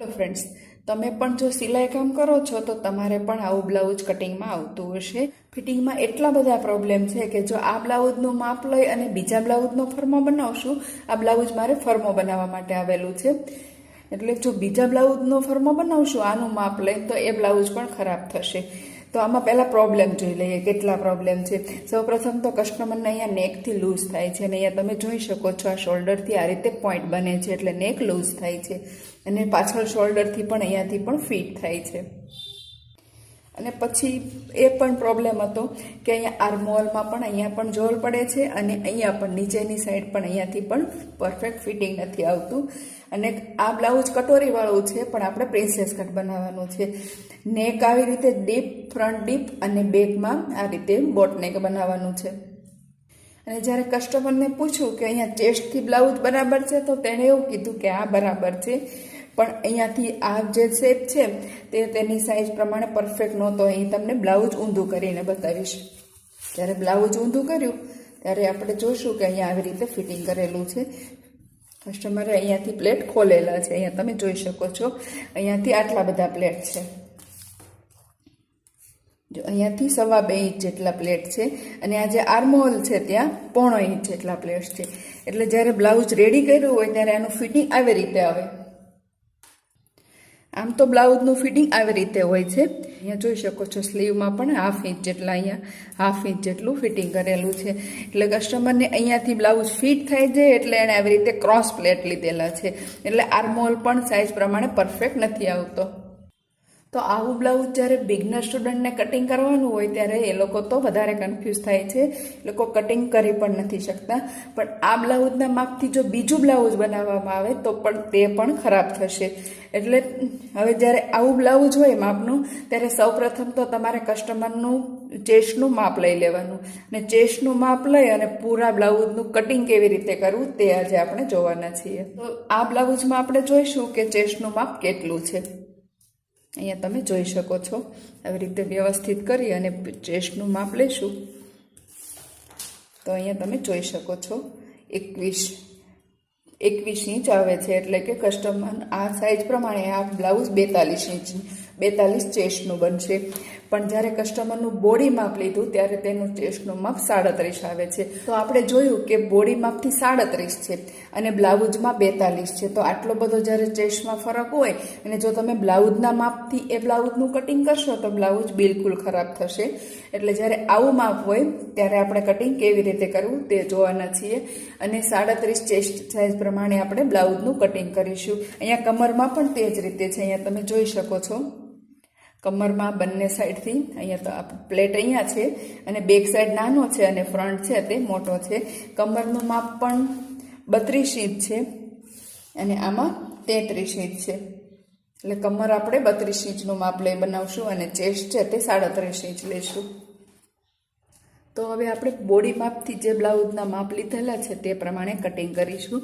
Hello friends, તમે પણ જો સિલાઈ કામ કરો છો તો તમારે પણ આવું બ્લાઉઝ કટિંગમાં આવતું હશે. ફિટિંગમાં એટલા બધા પ્રોબ્લેમ છે કે જો આ બ્લાઉઝનું માપ લઈ અને બીજા બ્લાઉઝનો ફર્મો બનાવશું, આ બ્લાઉઝ મારે ફર્મો બનાવવા માટે આવેલું છે. એટલે જો બીજા બ્લાઉઝનો ફર્મો બનાવશું, આનું માપ લઈ તો એ બ્લાઉઝ પણ ખરાબ થશે. તો આમાં પહેલાં પ્રોબ્લેમ જોઈ લઈએ, કેટલા પ્રોબ્લેમ છે. સૌપ્રથમ તો કસ્ટમરને અહીંયા નેકથી લૂઝ થાય છે અને અહીંયા તમે જોઈ શકો છો આ શોલ્ડરથી આ રીતે પોઈન્ટ બને છે, એટલે નેક લૂઝ થાય છે. અને પાછળ શોલ્ડરથી પણ અહીંયાથી પણ ફિટ થાય છે. અને પછી એ પણ પ્રોબ્લેમ હતો કે અહીંયા આર્મોલમાં પણ અહીંયા પણ જોર પડે છે અને અહીંયા પણ નીચેની સાઈડ પણ અહીંયાથી પણ પરફેક્ટ ફિટિંગ નથી આવતું. અને આ બ્લાઉઝ કટોરીવાળું છે, પણ આપણે પ્રિન્સેસ કટ બનાવવાનું છે. નેક આવી રીતે ડીપ ફ્રન્ટ ડીપ અને બેકમાં આ રીતે બોટ નેક બનાવવાનું છે. અને જ્યારે કસ્ટમરને પૂછ્યું કે અહીંયા ચેસ્ટથી બ્લાઉઝ બરાબર છે, તો તેણે એવું કીધું કે આ બરાબર છે. પણ અહીંયાથી આ જે શેપ છે, તે તેની સાઇઝ પ્રમાણે પરફેક્ટ નહોતો. અહીં તમને બ્લાઉઝ ઊંધું કરીને બતાવીશ. જ્યારે બ્લાઉઝ ઊંધું કર્યું, ત્યારે આપણે જોઈશું કે અહીંયા આવી રીતે ફિટિંગ કરેલું છે. કસ્ટમરે અહીંયાથી પ્લેટ ખોલેલા છે. અહીંયા તમે જોઈ શકો છો, અહીંયાથી આટલા બધા પ્લેટ છે. જો અહીંયાથી સવા બે ઇંચ જેટલા પ્લેટ છે અને આ જે આર્મહોલ છે ત્યાં પોણો ઇંચ જેટલા પ્લેટ છે. એટલે જ્યારે બ્લાઉઝ રેડી કર્યું હોય, ત્યારે એનું ફિટિંગ આવી રીતે આવે. આમ તો બ્લાઉઝનું ફિટિંગ આવી રીતે હોય છે. અહીંયા જોઈ શકો છો સ્લીવમાં પણ હાફ ઇંચ જેટલા અહીંયા, હાફ ઇંચ જેટલું ફિટિંગ કરેલું છે. એટલે કસ્ટમરને અહીંયાથી બ્લાઉઝ ફિટ થાય જાય એટલે એણે આવી રીતે ક્રોસ પ્લેટ લીધેલા છે. એટલે આર્મોલ પણ સાઇઝ પ્રમાણે પરફેક્ટ નથી આવતો. તો આવું બ્લાઉઝ જ્યારે બિગનર સ્ટુડન્ટને કટિંગ કરવાનું હોય ત્યારે એ લોકો તો વધારે કન્ફ્યુઝ થાય છે. એ લોકો કટિંગ કરી પણ નથી શકતા. પણ આ બ્લાઉઝના માપથી જો બીજું બ્લાઉઝ બનાવવામાં આવે તો પણ તે પણ ખરાબ થશે. એટલે હવે જ્યારે આવું બ્લાઉઝ હોય માપનું, ત્યારે સૌપ્રથમ તો તમારે કસ્ટમરનું ચેસ્ટનું માપ લઈ લેવાનું. અને ચેસ્ટનું માપ લઈ અને પૂરા બ્લાઉઝનું કટિંગ કેવી રીતે કરવું તે આજે આપણે જોવાના છીએ. તો આ બ્લાઉઝમાં આપણે જોઈશું કે ચેસ્ટનું માપ કેટલું છે. અહીંયા તમે જોઈ શકો છો. આવી રીતે વ્યવસ્થિત કરી અને ચેસ્ટનું માપ લેશું. તો અહીંયા તમે જોઈ શકો છો, એકવીસ એકવીસ ઇંચ આવે છે એટલે કે કસ્ટમર આ સાઇઝ પ્રમાણે આ બ્લાઉઝ બેતાલીસ ઇંચ, બેતાલીસ ચેસ્ટનું બનશે. પણ જ્યારે કસ્ટમરનું બોડી માપ લીધું, ત્યારે તેનું ચેસ્ટનું માપ સાડત્રીસ આવે છે. તો આપણે જોયું કે બોડી માપથી સાડત્રીસ છે અને બ્લાઉઝમાં બેતાલીસ છે. તો આટલો બધો જ્યારે ચેસ્ટમાં ફરક હોય, અને જો તમે બ્લાઉઝના માપથી એ બ્લાઉઝનું કટિંગ કરશો, તો બ્લાઉઝ બિલકુલ ખરાબ થશે. એટલે જ્યારે આવું માપ હોય, ત્યારે આપણે કટિંગ કેવી રીતે કરવું તે જોવાના છીએ. અને સાડત્રીસ ચેસ્ટ સાઇઝ પ્રમાણે આપણે બ્લાઉઝનું કટિંગ કરીશું. અહીંયા કમરમાં પણ તે જ રીતે છે. અહીંયા તમે જોઈ શકો છો. કમરમાં બંને સાઈડથી, અહીંયા તો આ પ્લેટ અહીંયા છે અને બેક સાઈડ નાનો છે અને ફ્રન્ટ છે તે મોટો છે. કમરનું માપ પણ બત્રીસ ઇંચ છે અને આમાં તેત્રીસ ઇંચ છે. એટલે કમર આપણે બત્રીસ ઇંચનું માપ લઈ બનાવશું અને ચેસ્ટ છે તે સાડત્રીસ ઇંચ લઈશું. તો હવે આપણે બોડી માપથી જે બ્લાઉઝના માપ લીધેલા છે તે પ્રમાણે કટિંગ કરીશું.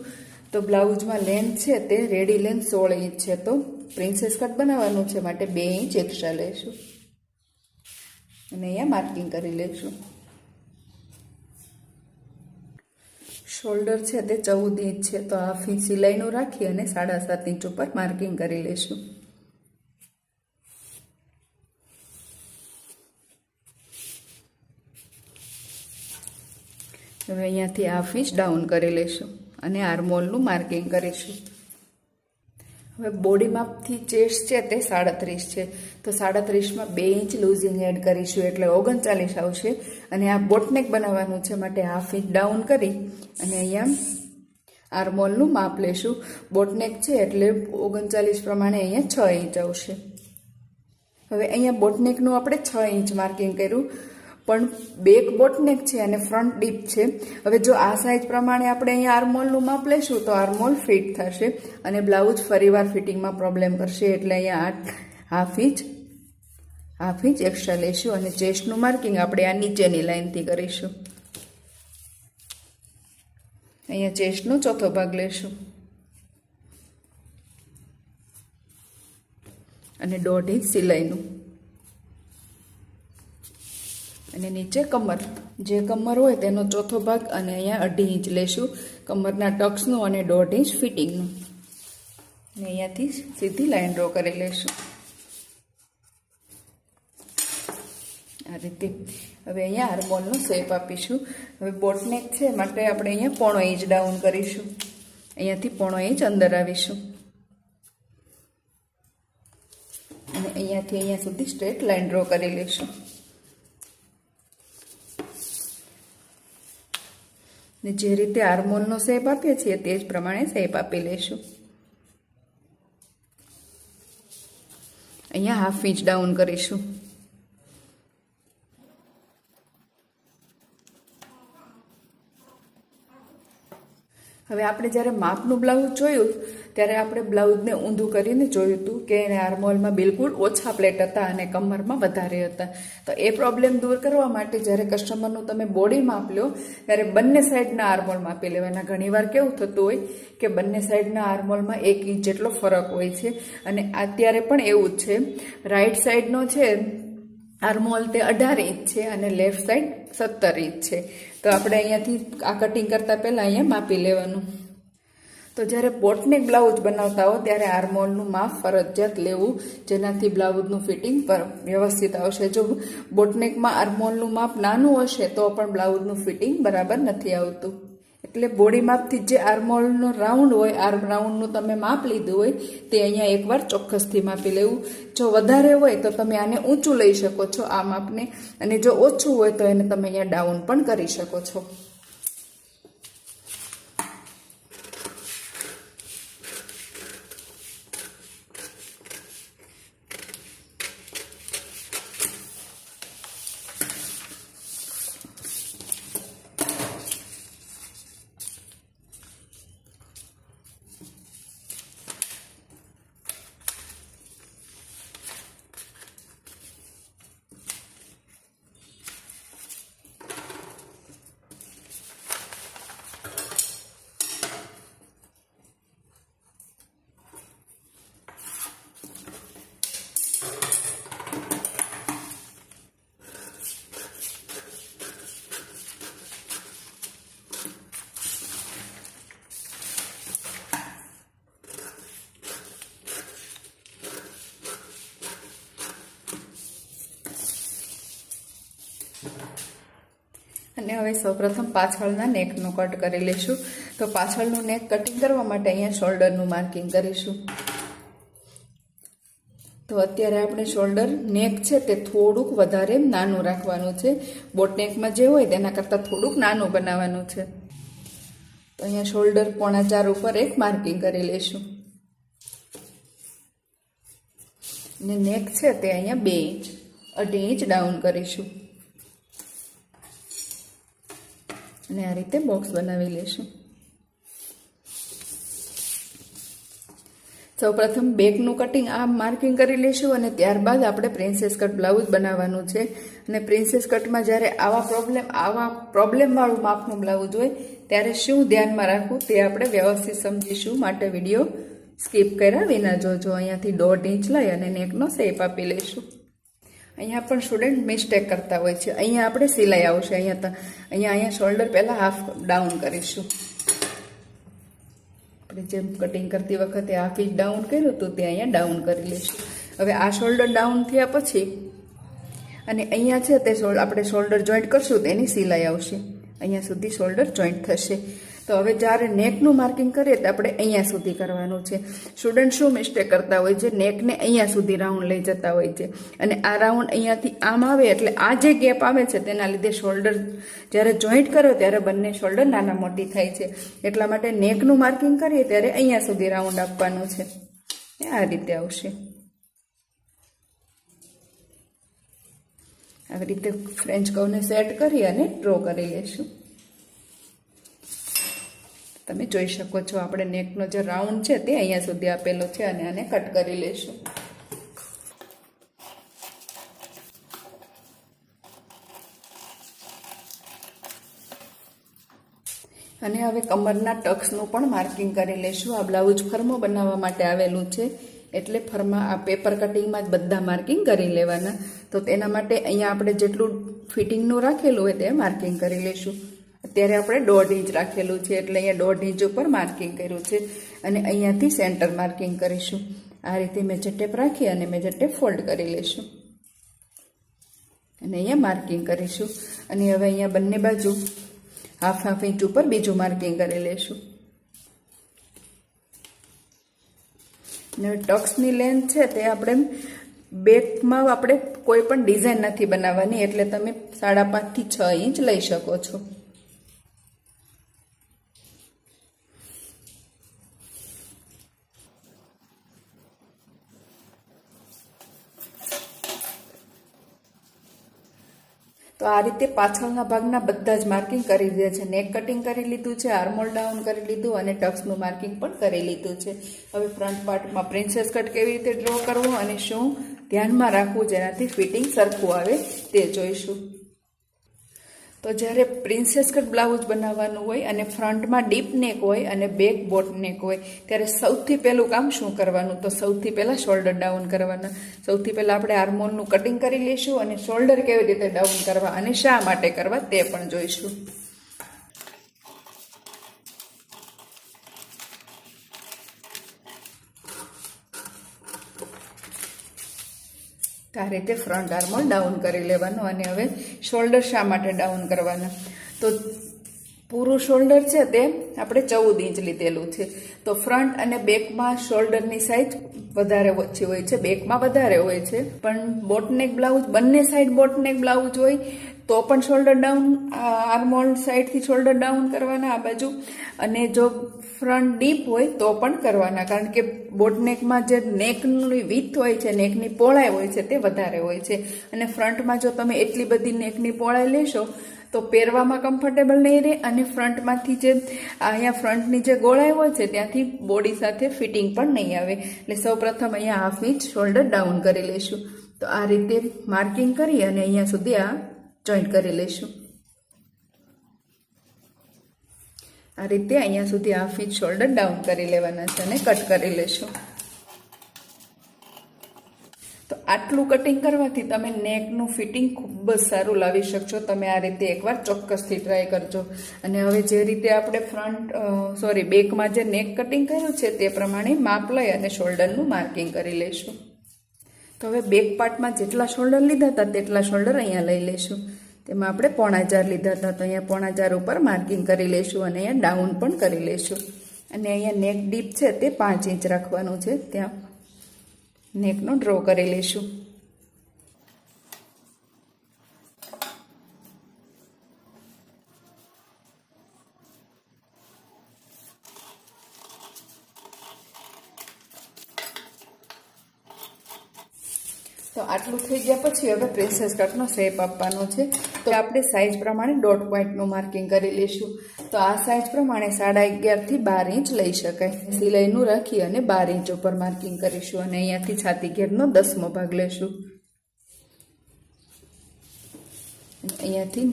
તો બ્લાઉઝમાં લેન્થ છે તે રેડી લેન્થ સોળ ઇંચ છે તો. પ્રિન્સેસ કટ બનાવવાનું છે માટે બે ઇંચ એક્સ્ટ્રા લઈશું અને અહીંયા માર્કિંગ કરી લઈશું શોલ્ડર છે તે ચૌદ ઇંચ છે, તો આ ફી સિલાઈનું રાખી અને સાડા સાત ઇંચ ઉપર માર્કિંગ કરી લઈશું હવે અહીંયાથી હાફ ઇંચ ડાઉન કરી લઈશું અને આર્મોલનું માર્કિંગ કરીશું. હવે બોડી માપથી ચેસ્ટ છે તે સાડત્રીસ છે. તો સાડત્રીસમાં બે ઇંચ લૂઝિંગ એડ કરીશું એટલે ઓગણચાલીસ આવશે. અને આ બોટનેક બનાવવાનું છે માટે હાફ ઇંચ ડાઉન કરી અને અહીંયા આર્મોલનું માપ લેશું. બોટનેક છે એટલે ઓગણચાલીસ પ્રમાણે અહીંયા છ ઇંચ આવશે. હવે અહીંયા બોટનેકનું આપણે છ ઇંચ માર્કિંગ કર્યું. પણ બેક બોટનેક છે અને ફ્રન્ટ ડીપ છે. હવે જો આ સાઇઝ પ્રમાણે આપણે અહીંયા આર્મોલનું માપ લેશું, તો આર્મોલ ફિટ થશે અને બ્લાઉઝ ફરીવાર ફિટિંગમાં પ્રોબ્લેમ કરશે એટલે અહીંયા આઠ, half inch half inch extra લઈશું અને ચેસ્ટનું માર્કિંગ આપણે આ નીચેની લાઇનથી કરીશું. અહીંયા ચેસ્ટનો ચોથો ભાગ લેશું. અને દોઢ ઇંચ સિલાઈનું. અને નીચે કમર. જે કમર હોય તેનો ચોથો ભાગ અને અહીંયા અઢી ઇંચ લેશું. કમરના ટક્સનું અને દોઢ ઇંચ ફિટિંગનું. અને અહીંયાથી સીધી લાઈન ડ્રો કરી લઈશું આ રીતે હવે અહીંયા આર્મોલનો શેપ આપીશું. હવે બોટનેક છે માટે આપણે અહીંયા પોણો ઇંચ ડાઉન કરીશું. અહીંયાથી પોણો ઇંચ અંદર આવીશું. અને અહીંયાથી અહીંયા સુધી સ્ટ્રેટ લાઈન ડ્રો કરી લઈશું ને જે રીતે હાર્મોનનો શેપ આપીએ છીએ તે જ પ્રમાણે શેપ આપી લઈશું અહીંયા હાફ ઇંચ ડાઉન કરીશું. હવે આપણે જ્યારે માપનું બ્લાઉઝ જોયું, ત્યારે આપણે બ્લાઉઝને ઊંધું કરીને જોયું હતું કે એને આર્મોલમાં બિલકુલ ઓછા પ્લેટ હતા અને કમરમાં વધારે હતા. તો એ પ્રોબ્લેમ દૂર કરવા માટે જ્યારે કસ્ટમરનું તમે બોડી માપ લો, ત્યારે બંને સાઈડના આર્મોલ માપી લેવાના. ઘણીવાર કેવું થતું હોય કે બંને સાઈડના આર્મોલમાં એક ઇંચ જેટલો ફરક હોય છે. અને અત્યારે પણ એવું જ છે. રાઈટ સાઈડનો છે આર્મોલ તે અઢાર ઇંચ છે અને લેફ્ટ સાઈડ સત્તર ઇંચ છે. તો આપણે અહીંયાથી આ કટિંગ કરતાં પહેલાં અહીંયા માપી લેવાનું. તો જ્યારે બોટનેક બ્લાઉઝ બનાવતા હો ત્યારે આર્મોલનું માપ ફરજિયાત લેવું, જેનાથી બ્લાઉઝનું ફિટિંગ પર વ્યવસ્થિત આવશે. જો બોટનેકમાં આર્મોલનું માપ નાનું હશે તો પણ બ્લાઉઝનું ફિટિંગ બરાબર નથી આવતું. એટલે બોડી માપથી જે આર્મહોલનો રાઉન્ડ હોય, આર્મ રાઉન્ડનું તમે માપ લીધું હોય, તે અહીંયા એકવાર ચોક્કસથી માપી લેવું. જો વધારે હોય તો તમે આને ઊંચું લઈ શકો છો આ માપને, અને જો ઓછું હોય તો એને તમે અહીંયા ડાઉન પણ કરી શકો છો. અને હવે સૌપ્રથમ પાછળના નેકનું કટ કરી લઈશું. તો પાછળનું નેક કટિંગ કરવા માટે અહીંયા શોલ્ડરનું માર્કિંગ કરીશું. તો અત્યારે આપણે શોલ્ડર નેક છે તે થોડુંક વધારે નાનું રાખવાનું છે. બોટ નેકમાં જે હોય તેના કરતાં થોડુંક નાનું બનાવવાનું છે. તો અહીંયા શોલ્ડર પોણા ચાર ઉપર એક માર્કિંગ કરી લઈશું. ને નેક છે તે અહીંયા બે ઇંચ અઢી ઇંચ ડાઉન કરીશું. અને આ રીતે બોક્સ બનાવી લેશું. સૌપ્રથમ બેકનું કટિંગ આ માર્કિંગ કરી લેશું અને ત્યારબાદ આપણે પ્રિન્સેસ કટ બ્લાઉઝ બનાવવાનું છે. અને પ્રિન્સેસ કટમાં જ્યારે આવા પ્રોબ્લેમ, આવા પ્રોબ્લેમવાળું માપનું બ્લાઉઝ હોય, ત્યારે શું ધ્યાનમાં રાખવું તે આપણે વ્યવસ્થિત સમજીશું. માટે વીડિયો સ્કીપ કર્યા વિના જોજો. અહીંયાથી દોઢ ઇંચ લઈ અને નેકનો શેપ આપી લઈશું. અહીંયા પણ સ્ટુડન્ટ મિસ્ટેક કરતા હોય છે. અહીંયા આપણે સિલાઈ આવશે. અહીંયા અહીંયા અહીંયા શોલ્ડર પહેલાં હાફ ડાઉન કરીશું. આપણે જેમ કટિંગ કરતી વખતે હાફ ઇંચ ડાઉન કર્યું હતું, તે અહીંયા ડાઉન કરી લઈશું. હવે આ શોલ્ડર ડાઉન થયા પછી અને અહીંયા છે તે આપણે શોલ્ડર જોઈન્ટ કરશું, તેની સિલાઈ આવશે. અહીંયા સુધી શોલ્ડર જોઈન્ટ થશે. તો હવે જ્યારે નેકનું માર્કિંગ કરીએ તો આપણે અહીંયા સુધી કરવાનું છે. સ્ટુડન્ટ શું મિસ્ટેક કરતા હોય છે? નેકને અહીંયા સુધી રાઉન્ડ લઈ જતા હોય છે. અને આ રાઉન્ડ અહીંયાથી આમ આવે એટલે આ જે ગેપ આવે છે તેના લીધે શોલ્ડર જ્યારે જોઈન્ટ કરો ત્યારે બંને શોલ્ડર નાના મોટી થાય છે. એટલા માટે નેકનું માર્કિંગ કરીએ ત્યારે અહીંયા સુધી રાઉન્ડ આપવાનું છે. આ રીતે આવશે. આવી રીતે ફ્રેન્ચ કવને સેટ કરી અને ડ્રો કરી લેશું. તમે જોઈ શકો છો, આપણે નેકનો જે રાઉન્ડ છે તે અહીંયા સુધી આપેલો છે અને આને કટ કરી લેશું અને હવે કમરના ટક્સનું પણ માર્કિંગ કરી લેશું આ બ્લાઉઝ ફર્મો બનાવવા માટે આવેલું છે, એટલે ફરમાં આ પેપર કટિંગમાં જ બધા માર્કિંગ કરી લેવાના. તો તેના માટે અહીંયા આપણે જેટલું ફિટિંગનું રાખેલું હોય તે માર્કિંગ કરી લેશું અત્યારે આપણે દોઢ ઇંચ રાખેલું છે, એટલે અહીંયા દોઢ ઇંચ ઉપર માર્કિંગ કર્યું છે અને અહીંયાથી સેન્ટર માર્કિંગ કરીશું. આ રીતે મેજર ટેપ રાખી અને મેજર ટેપ ફોલ્ડ કરી લઈશું. અને અહીંયા માર્કિંગ કરીશું. અને હવે અહીંયા બંને બાજુ હાફ હાફ ઇંચ ઉપર બીજું માર્કિંગ કરી લઈશું. ટક્સની લેન્થ છે તે આપણે બેકમાં આપણે કોઈ પણ ડિઝાઇન નથી બનાવવાની, એટલે તમે સાડા પાંચથી છ ઇંચ લઈ શકો છો. તો આ રીતે પાછળના ભાગના બધા જ માર્કિંગ કરી દીધા છે. નેક કટિંગ કરી લીધું છે આર્મોલ ડાઉન કરી લીધું અને ટક્સનું માર્કિંગ પણ કરી લીધું છે. હવે ફ્રન્ટ પાર્ટમાં પ્રિન્સેસ કટ કેવી રીતે ડ્રો કરવો અને શું ધ્યાનમાં રાખવું જેનાથી ફિટિંગ સરખું આવે તે જોઈશું. તો જ્યારે પ્રિન્સેસ કટ બ્લાઉઝ બનાવવાનું હોય અને ફ્રન્ટમાં ડીપ નેક હોય અને બેક બોટ નેક હોય, ત્યારે સૌથી પહેલું કામ શું કરવાનું? તો સૌથી પહેલાં શોલ્ડર ડાઉન કરવાના. સૌથી પહેલાં આપણે આર્મોનનું કટિંગ કરી લઈશું અને શોલ્ડર કેવી રીતે ડાઉન કરવા અને શા માટે કરવા તે પણ જોઈશું. આ રીતે ફ્રન્ટ આર્મોલ ડાઉન કરી લેવાનું અને હવે શોલ્ડર શા માટે ડાઉન કરવાના? તો પૂરું શોલ્ડર છે તે આપણે ચૌદ ઇંચ લીધેલું છે. તો ફ્રન્ટ અને બેકમાં શોલ્ડરની સાઈઝ વધારે ઓછી હોય છે, બેકમાં વધારે હોય છે, પણ બોટનેક બ્લાઉઝ બંને સાઈડ બોટનેક બ્લાઉઝ હોય, તો પણ શોલ્ડર ડાઉન આર્મોલ સાઈડથી શોલ્ડર ડાઉન કરવાના આ બાજુ, અને જો ફ્રન્ટ ડીપ હોય, તો પણ કરવાના, કારણ કે બોટનેકમાં જે નેકની વિથ હોય છે નેકની પહોળાઈ હોય છે, તે વધારે હોય છે, અને ફ્રન્ટમાં જો તમે એટલી બધી નેકની પહોળાઈ લેશો તો પહેરવામાં કમ્ફર્ટેબલ નહીં રહે અને ફ્રન્ટમાંથી જે અહીંયા ફ્રન્ટની જે ગોળાઈ હોય છે, ત્યાંથી બોડી સાથે ફિટિંગ પણ નહીં આવે. એટલે સૌપ્રથમ અહીંયા હાફ ઇંચ શોલ્ડર ડાઉન કરી લઈશું. તો આ રીતે માર્કિંગ કરી અને અહીંયા સુધી આ જોઈન્ટ કરી લઈશું. આ રીતે અહીંયા સુધી હાફ ઇંચ શોલ્ડર ડાઉન કરી લેવાના છે અને કટ કરી લઈશું તો આટલું કટિંગ કરવાથી તમે નેકનું ફિટિંગ ખૂબ જ સારું લાવી શકશો. તમે આ રીતે એકવાર ચોક્કસથી ટ્રાય કરજો. અને હવે જે રીતે આપણે ફ્રન્ટ સોરી બેકમાં જે નેક કટિંગ કર્યું છે તે પ્રમાણે માપ લઈ અને શોલ્ડરનું માર્કિંગ કરી લઈશું. તો હવે બેક પાર્ટમાં જેટલા શોલ્ડર લીધા હતા તેટલા શોલ્ડર અહીંયા લઈ લઈશું. તેમાં આપણે પોણા ચાર લીધા હતા તો અહીંયા પોણા ચાર ઉપર માર્કિંગ કરી લઈશું અને અહીંયા ડાઉન પણ કરી લઈશું. અને અહીંયા નેક ડીપ છે તે પાંચ ઇંચ રાખવાનું છે ત્યાં. નેકનો ડ્રો કરી લઈશું. તો આટલું થઈ ગયા પછી હવે પ્રિન્સેસ કટનો શેપ આપવાનો છે. તો આપણે સાઇઝ પ્રમાણે ડોટ પોઈન્ટનું માર્કિંગ કરી લઈશું. તો આ સાઇઝ પ્રમાણે સાડા અગિયારથી બાર ઇંચ લઈ શકાય. સિલાઈનું રાખી અને બાર ઇંચ ઉપર માર્કિંગ કરીશું અને અહીંયાથી છાતી ઘેરનો દસમો ભાગ લેશું. અહીંયાથી,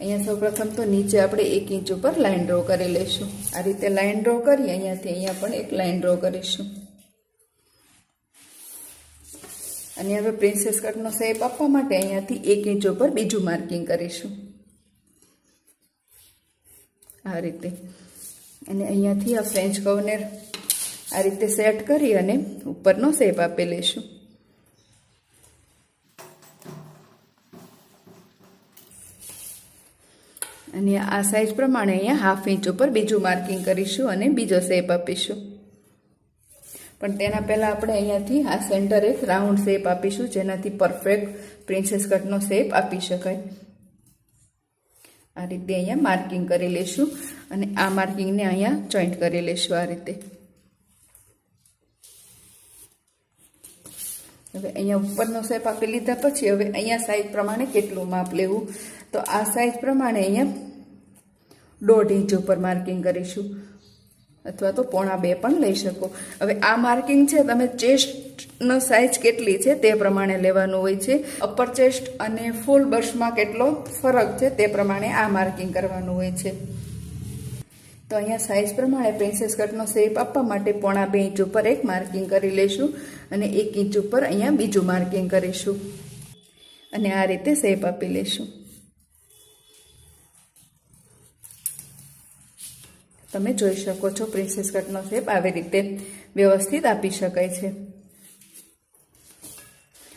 અહીંયા સૌપ્રથમ તો નીચે આપણે એક ઇંચ ઉપર લાઇન ડ્રો કરી લઈશું. આ રીતે લાઇન ડ્રો કરી, અહીંયાથી અહીંયા પણ એક લાઇન ડ્રો કરીશું. અને હવે પ્રિન્સેસ કટનો શેપ આપવા માટે અહીંયાથી એક ઇંચ ઉપર બીજું માર્કિંગ કરીશું. આ રીતે. અને અહીંયાથી આ ફ્રેન્ચ કવને આ રીતે સેટ કરી અને ઉપરનો શેપ આપી લઈશું અને આ સાઈઝ પ્રમાણે અહીંયા હાફ ઇંચ ઉપર બીજું માર્કિંગ કરીશું અને બીજો શેપ આપીશું. પણ તેના પહેલાં આપણે અહીંયાથી આ સેન્ટર એક રાઉન્ડ શેપ આપીશું, જેનાથી પરફેક્ટ પ્રિન્સેસ કટનો શેપ આપી શકાય. આ રીતે અહીંયા માર્કિંગ કરી લઈશું અને આ માર્કિંગને અહીંયા જોઈન્ટ કરી લઈશું આ રીતે. હવે અહીંયા ઉપરનો શેપ આપી લીધા પછી હવે અહીંયા સાઈઝ પ્રમાણે કેટલું માપ લેવું? તો આ સાઈઝ પ્રમાણે અહીંયા દોઢ ઇંચ ઉપર માર્કિંગ કરીશું. અથવા તો પોણા બે પણ લઈ શકો. હવે આ માર્કિંગ છે, તમે ચેસ્ટનો સાઇઝ કેટલી છે તે પ્રમાણે લેવાનું હોય છે. અપર ચેસ્ટ અને ફૂલ બસમાં કેટલો ફરક છે તે પ્રમાણે આ માર્કિંગ કરવાનું હોય છે. તો અહીંયા સાઇઝ પ્રમાણે પ્રિન્સેસ કટનો શેપ આપવા માટે પોણા બે ઇંચ ઉપર એક માર્કિંગ કરી લઈશું અને એક ઇંચ ઉપર અહીંયા બીજું માર્કિંગ કરીશું. અને આ રીતે શેપ આપી લઈશું તમે જોઈ શકો છો પ્રિન્સેસ કટનો શેપ આવી રીતે વ્યવસ્થિત આપી શકાય છે.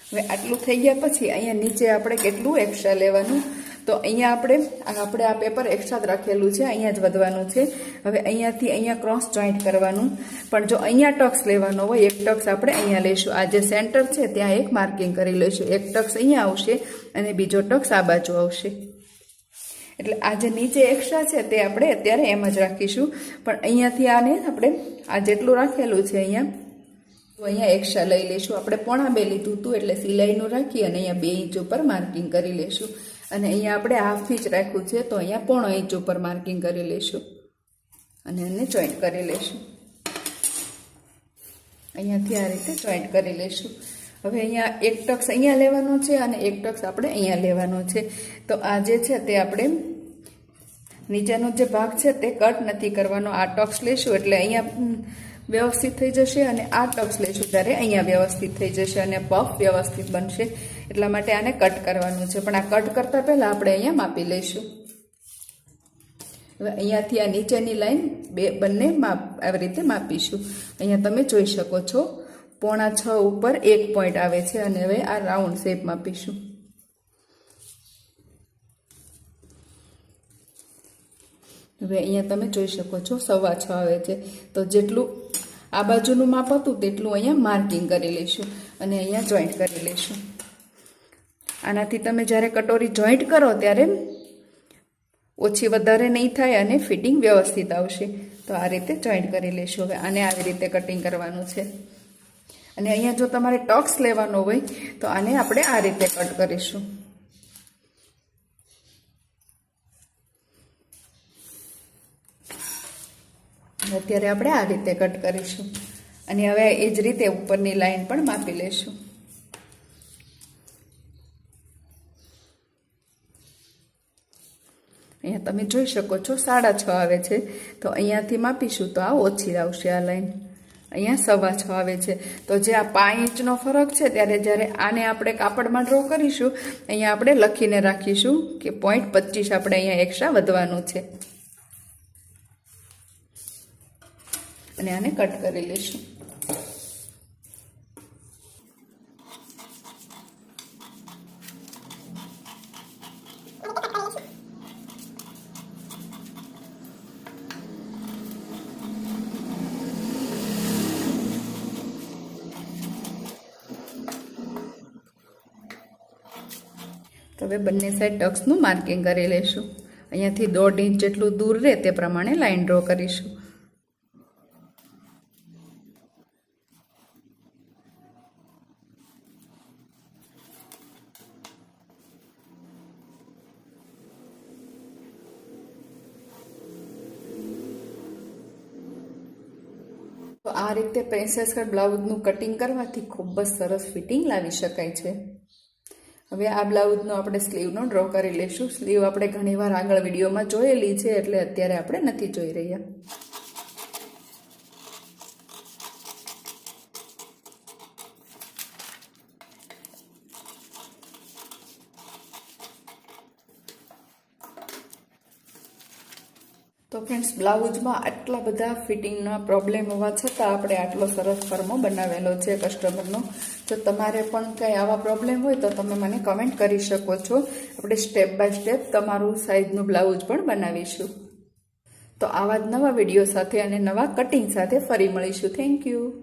હવે આટલું થઈ ગયા પછી અહીંયા નીચે આપણે કેટલું એક્સ્ટ્રા લેવાનું? તો અહીંયા આપણે આપણે આ પેપર એક્સ્ટ્રા જ રાખેલું છે, અહીંયા જ વધવાનું છે. હવે અહીંયાથી અહીંયા ક્રોસ જોઈન્ટ કરવાનું. પણ જો અહીંયા ટક્સ લેવાનો હોય, એક ટક્સ આપણે અહીંયા લઈશું. આ જે સેન્ટર છે, ત્યાં એક માર્કિંગ કરી લઈશું. એક ટક્સ અહીંયા આવશે અને બીજો ટક્સ આ બાજુ આવશે. એટલે આ જે નીચે એક્સ્ટ્રા છે તે આપણે અત્યારે એમ જ રાખીશું. પણ અહીંયાથી આને આપણે આ જેટલું રાખેલું છે અહીંયા, તો અહીંયા એક્સ્ટ્રા લઈ લઈશું. આપણે પોણા બે લીધું હતું એટલે સિલાઈનું રાખી અને અહીંયા બે ઇંચ ઉપર માર્કિંગ કરી લઈશું. અને અહીંયા આપણે હાફ ઇંચ રાખ્યું છે, તો અહીંયા પોણો ઇંચ ઉપર માર્કિંગ કરી લઈશું. અને એને જોઈન્ટ કરી લઈશું. અહીંયાથી આ રીતે જોઈન્ટ કરી લઈશું. હવે અહીંયા એક ટક્સ અહીંયા લેવાનો છે અને એક ટક્સ આપણે અહીંયા લેવાનો છે. તો આ જે છે તે આપણે નીચેનો જે ભાગ છે તે કટ નથી કરવાનો. આ ટક્સ લઈશું એટલે અહીંયા વ્યવસ્થિત થઈ જશે અને આ ટક્સ લઈશું ત્યારે અહીંયા વ્યવસ્થિત થઈ જશે અને પફ વ્યવસ્થિત બનશે. એટલા માટે આને કટ કરવાનું છે. પણ આ કટ કરતાં પહેલાં આપણે અહીંયા માપી લઈશું. હવે અહીંયાથી આ નીચેની લાઈન બે, બંને માપ, આવી રીતે માપીશું. અહીંયા તમે જોઈ શકો છો. પોણા છ ઉપર એક પોઈન્ટ આવે છે અને હવે આ રાઉન્ડ શેપ માપીશું હવે અહીંયા તમે જોઈ શકો છો સવા છ આવે છે. તો જેટલું આ બાજુનું માપ હતું તેટલું અહીંયા માર્કિંગ કરી લઈશું અને અહીંયા જોઈન્ટ કરી લઈશું. આનાથી તમે જ્યારે કટોરી જોઈન્ટ કરો ત્યારે ઓછી વધારે નહીં થાય અને ફિટિંગ વ્યવસ્થિત આવશે. તો આ રીતે જોઈન્ટ કરી લઈશું. હવે આને આવી રીતે કટિંગ કરવાનું છે. અને અહીંયા જો તમારે ટોક્સ લેવાનો હોય, તો આને આપણે આ રીતે કટ કરીશું. અત્યારે આપણે આ રીતે કટ કરીશું. અને હવે એ જ રીતે ઉપરની લાઈન પણ માપી લઈશું. અહીંયા તમે જોઈ શકો છો, સાડા છ આવે છે. તો અહીંયાથી માપીશું તો આ ઓછી આવશે આ લાઈન. અહીંયા સવા છ આવે છે. તો જે આ પાંચ ઇંચનો ફરક છે, ત્યારે જ્યારે આને આપણે કાપડમાં ડ્રો કરીશું, અહીંયા આપણે લખીને રાખીશું કે પોઈન્ટ પચીસ આપણે અહીંયા એક્સ્ટ્રા વધવાનું છે. અને આને કટ કરી લઈશું. હવે બંને સાઈડ ટક્સનું માર્કિંગ કરી લઈશું અહીંયાથી દોઢ ઇંચ જેટલું દૂર રહે તે પ્રમાણે લાઈન ડ્રો કરીશું. તો આ રીતે પ્રિન્સેસ કટ બ્લાઉઝનું કટિંગ કરવાથી ખૂબ જ સરસ ફિટિંગ લાવી શકાય છે. હવે આ બ્લાઉઝનો આપણે સ્લીવનો ડ્રો કરી લઈશું. સ્લીવ આપણે ઘણીવાર આગળ વિડીયોમાં જોયેલી છે, એટલે અત્યારે આપણે નથી જોઈ રહ્યા. તો ફ્રેન્ડ્સ બ્લાઉઝમાં આટલા બધા ફિટિંગના પ્રોબ્લેમ હોવા છતાં આપણે આટલો સરસ ફર્મો બનાવેલો છે કસ્ટમરનો જો તમારે પણ કંઈ આવા પ્રોબ્લેમ હોય તો તમે મને કમેન્ટ કરી શકો છો. આપણે સ્ટેપ બાય સ્ટેપ તમારું સાઇઝનું બ્લાઉઝ પણ બનાવીશું. તો આવા જ નવા વીડિયો સાથે અને નવા કટિંગ સાથે ફરી મળીશું. Thank you